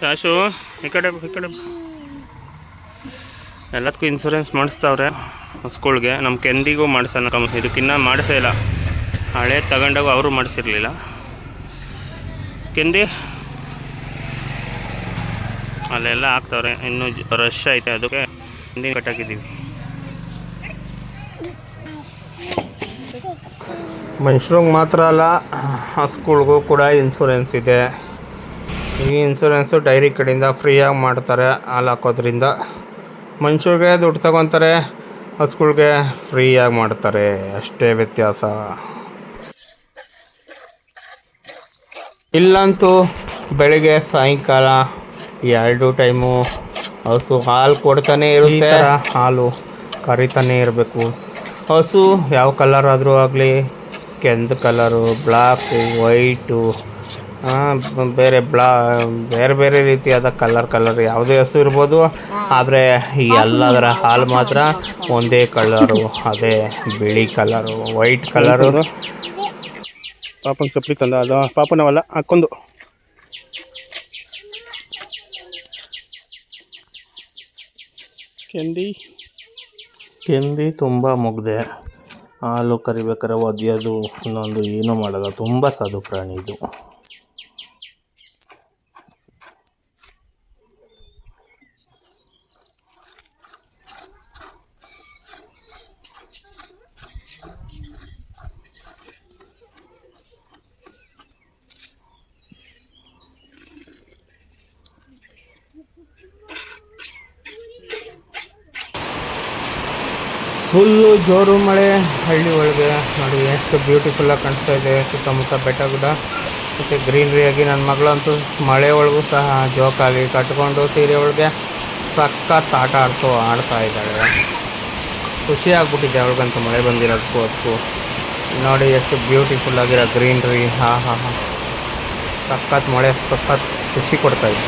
ಶಾಶು ಈ ಕಡೆ ಈ ಕಡೆ. ಎಲ್ಲದಕ್ಕೂ ಇನ್ಸೂರೆನ್ಸ್ ಮಾಡಿಸ್ತಾವ್ರೆ, ಸ್ಕೂಲ್ಗೆ. ನಮ್ಮ ಕೆಂದಿಗೂ ಮಾಡಿಸೋಣ ಕಮ್ ಇದಕ್ಕಿನ್ನ ಮಾಡಿಸೇ ಇಲ್ಲ. ಹಳೆ ತಗೊಂಡಾಗ ಅವರು ಮಾಡಿಸಿರ್ಲಿಲ್ಲ. ಕೆಂದಿ? ಅಲ್ಲೆಲ್ಲ ಹಾಕ್ತವ್ರೆ, ಇನ್ನೂ ರಶ್ ಐತೆ ಅದಕ್ಕೆ. ಕೆಂದಿ ಕಟ್ಟಾಕಿದ್ದೀವಿ. ಮನುಷ್ರಿಗೆ ಮಾತ್ರ ಅಲ್ಲ ಹಸುಗಳಿಗೂ ಕೂಡ ಇನ್ಸೂರೆನ್ಸ್ ಇದೆ. ಈ ಇನ್ಸೂರೆನ್ಸು ಡೈರಿ ಕಡೆಯಿಂದ ಫ್ರೀಯಾಗಿ ಮಾಡ್ತಾರೆ ಹಾಲು ಹಾಕೋದ್ರಿಂದ. ಮನುಷ್ಯರಿಗೆ ದುಡ್ಡು ತಗೊತಾರೆ ಹಸುಗಳ್ಗೆ ಫ್ರೀಯಾಗಿ ಮಾಡ್ತಾರೆ. ಅಷ್ಟೇ ವ್ಯತ್ಯಾಸ. ಇಲ್ಲಂತೂ ಬೆಳಿಗ್ಗೆ ಸಾಯಂಕಾಲ ಎರಡು ಟೈಮು ಹಸು ಹಾಲು ಕೊಡ್ತಾನೆ ಇರುತ್ತೆ. ಹಾಲು ಕರಿತಾನೆ ಇರಬೇಕು. ಹಸು ಯಾವ ಕಲರ್ ಆದರೂ ಆಗಲಿ ಕೆಂದು ಕಲರು ಬ್ಲಾಕು ವೈಟು ಬೇರೆ ಬ್ಲಾ ಬೇರೆ ಬೇರೆ ರೀತಿಯಾದ ಕಲರ್ ಕಲರ್ ಯಾವುದೇ ಹಸು ಇರ್ಬೋದು. ಆದರೆ ಈ ಎಲ್ಲದರ ಹಾಲು ಮಾತ್ರ ಒಂದೇ ಕಲರು ಅದೇ ಬಿಳಿ ಕಲರು ವೈಟ್ ಕಲರು ಪಾಪನ ಚಪ್ಪಲಿ ತಂದ ಅದು ಪಾಪನವಲ್ಲ ಹಾಕೊಂಡು ಕೆಂದಿ. ಕೆಂದಿ ತುಂಬ ಮುಗ್ದೆ. ಹಾಲು ಕರಿಬೇಕಾರೆ ಒದೆಯೋದು ಇನ್ನೊಂದು ಏನೂ ಮಾಡಲ್ಲ. ತುಂಬ ಸಾಧು ಪ್ರಾಣಿ ಇದು. ಫುಲ್ಲು ಜೋರು ಮಳೆ, ಹಳ್ಳಿ ಒಳಗೆ ನೋಡಿ ಎಷ್ಟು ಬ್ಯೂಟಿಫುಲ್ಲಾಗಿ ಕಾಣಿಸ್ತಾ ಇದೆ, ಸುತ್ತಮುತ್ತ ಬೆಟ್ಟ ಗುಡ್ಡ, ಮತ್ತು ಗ್ರೀನ್ರಿಯಾಗಿ ನನ್ನ ಮಗಳಂತೂ ಮಳೆ ಒಳಗೂ ಸಹ ಜೋಕಾಗಿ ಕಟ್ಕೊಂಡು ಸೀರೆ ಒಳಗೆ ಸಖತ್ ಆಟ ಆಡ್ತು ಆಡ್ತಾ ಇದ್ದಾಳೆ. ಖುಷಿ ಆಗ್ಬಿಟ್ಟಿದೆ ಅವಳಿಗಂತೂ ಮಳೆ ಬಂದಿರೋದಕ್ಕೂ ಅದಕ್ಕೂ ನೋಡಿ ಎಷ್ಟು ಬ್ಯೂಟಿಫುಲ್ ಆಗಿರೋ ಗ್ರೀನ್ರಿ ಹಾಂ ಹಾಂ ಹಾಂ. ಸಖತ್ ಮಳೆ, ಸಖತ್ ಖುಷಿ ಕೊಡ್ತಾ ಇದೆ.